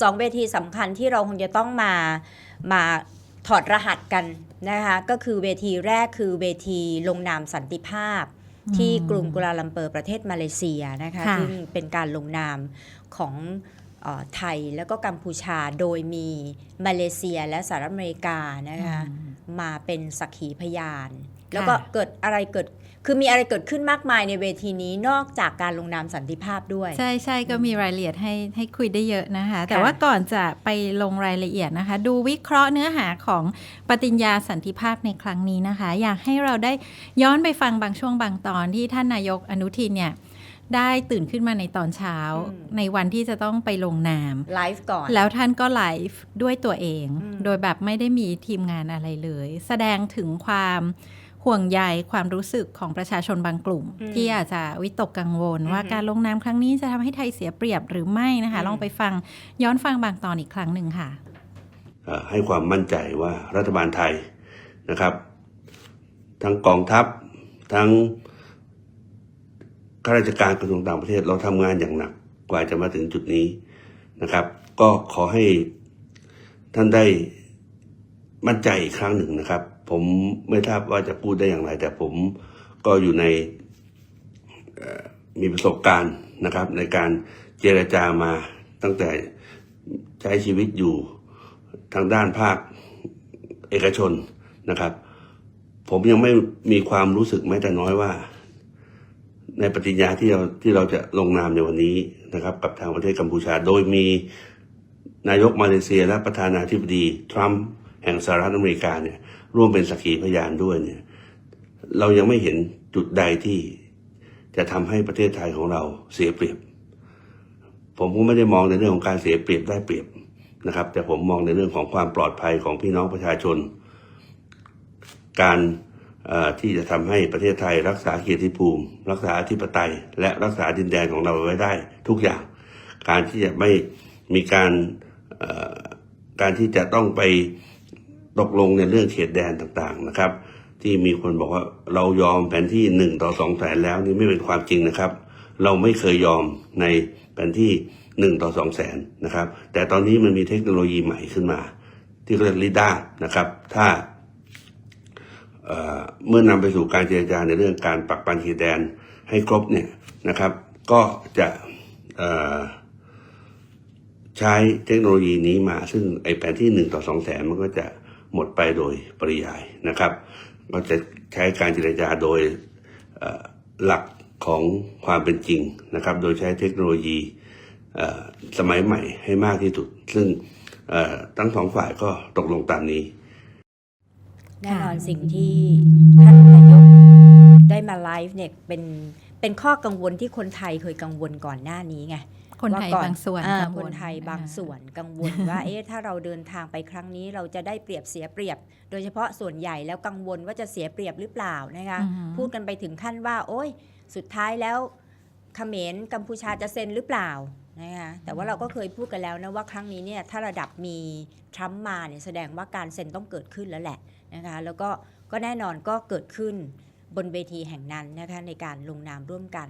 สองเวทีสำคัญที่เราคงจะต้องมามาถอดรหัสกันนะคะก็คือเวทีแรกคือเวทีลงนามสันติภาพ ที่กรุงกัวลาลัมเปอร์ประเทศมาเลเซียนะคะค่ะซึ่งเป็นการลงนามของเออ ไทยแล้วก็กัมพูชาโดยมีมาเลเซียและสหรัฐอเมริกานะคะมาเป็นสักขีพยาน แล้วก็เกิดอะไรเกิดคือมีอะไรเกิดขึ้นมากมายในเวทีนี้นอกจากการลงนามสันติภาพด้วย ใช่ใช่ก็มีรายละเอียดให้ให้คุยได้เยอะนะคะ แต่ว่าก่อนจะไปลงรายละเอียดนะคะ ดูวิเคราะห์เนื้อหาของปฏิญญาสันติภาพในครั้งนี้นะคะ อยากให้เราได้ย้อนไปฟังบางช่วงบางตอนที่ท่านนายกอนุทินเนี่ย ได้ตื่นขึ้นมาในตอนเช้าอืมในวันที่จะต้องไปลงนามไลฟ์ก่อน แล้วท่านก็ไลฟ์ด้วยตัวเองอืมโดยแบบไม่ได้มีทีมงานอะไรเลย แสดงถึงความห่วงใยความรู้สึกของประชาชนบางกลุ่ม ที่อาจจะวิตกกังวล ว่าการลงนามครั้งนี้จะทำให้ไทยเสียเปรียบหรือไม่นะคะ ลองไปฟังย้อนฟังบางตอนอีกครั้งหนึ่งค่ะเอ่อให้ความมั่นใจว่ารัฐบาลไทยนะครับ ทั้งกองทัพทั้ง ข้าราชการกระทรวงต่างประเทศเราทำงานอย่างหนักกว่าจะมาถึงจุดนี้นะครับ ก็ขอให้ท่านได้มั่นใจอีกครั้งหนึ่งนะครับ ผมไม่ทราบว่าจะพูดได้อย่างไร แต่ผมก็อยู่ในมีประสบการณ์นะครับ ในการเจรจามาตั้งแต่ใช้ชีวิตอยู่ทางด้านภาคเอกชนนะครับ ผมยังไม่มีความรู้สึกแม้แต่น้อยว่า ในปฏิญญาที่เราที่เราจะลงนามในวันนี้นะครับ กับทางประเทศกัมพูชา โดยมีนายกมาเลเซียและประธานาธิบดีทรัมป์แห่งสหรัฐอเมริกาเนี่ยร่วมเป็นสักขีพยานด้วยเนี่ยเรายังไม่เห็นจุดใดที่จะทำให้ประเทศไทยของเราเสียเปรียบ ผมก็ไม่ได้มองในเรื่องของการเสียเปรียบได้เปรียบนะครับ แต่ผมมองในเรื่องของความปลอดภัยของพี่น้องประชาชน การ ที่จะทำให้ประเทศไทยรักษาเกียรติภูมิ รักษาอธิปไตย และรักษาดินแดนของเราไว้ได้ ทุกอย่าง การที่จะไม่มีการการที่จะต้องไปตกลงในเรื่องเขตแดนต่างๆนะครับ ที่มีคนบอกว่าเรายอมแผนที่หนึ่งต่อสองแสนแล้วนี่ไม่เป็นความจริงนะครับ เราไม่เคยยอมในแผนที่หนึ่งต่อสองแสนนะครับ แต่ตอนนี้มันมีเทคโนโลยีใหม่ขึ้นมา ที่เรียกลิด้านะครับ ถ้า เมื่อนำไปสู่การเจรจาในเรื่องการปักปันเขตแดนให้ครบเนี่ยนะครับ ก็จะใช้เทคโนโลยีนี้มาซึ่งไอแผนที่หนึ่งต่อสองแสนมันก็จะหมดไปโดยปริยายนะครับ ก็จะใช้การเจรจาโดยหลักของความเป็นจริงนะครับ โดยใช้เทคโนโลยีสมัยใหม่ให้มากที่สุด ซึ่งทั้งสองฝ่ายก็ตกลงตามนี้ แน่นอนสิ่งที่ท่านนายกได้มาไลฟ์เนี่ยเป็นเป็นข้อกังวลที่คนไทยเคยกังวลก่อนหน้านี้ไงคนไทยว่ก่อบางส่วนอ่กังวคลนไทยบางส่วนกังวลว่าเอ๊ะถ้าเราเดินทางไปครั้งนี้เราจะได้เปรียบเสียเปรียบ โดยเฉพาะส่วนใหญ่แล้วกังวลว่าจะเสียเปรียบหรือเปล่านะคะอือฮึพูดกันไปถึงขั้นว่า โอ้ยสุดท้ายแล้วเขมรกัมพูชาจะเซ็นหรือเปล่า นะคะแต่ว่าเราก็เคยพูดกันแล้วนะว่าครั้งนี้เนี่ยถ้าระดับมีทรัมป์มาเนี่ยแสดงว่าการเซ็นต้องเกิดขึ้นแล้วแหละนะคะแล้วก็ก็แน่นอนก็เกิดขึ้นบนเวทีแห่งนั้นนะคะในการลงนามร่วมกัน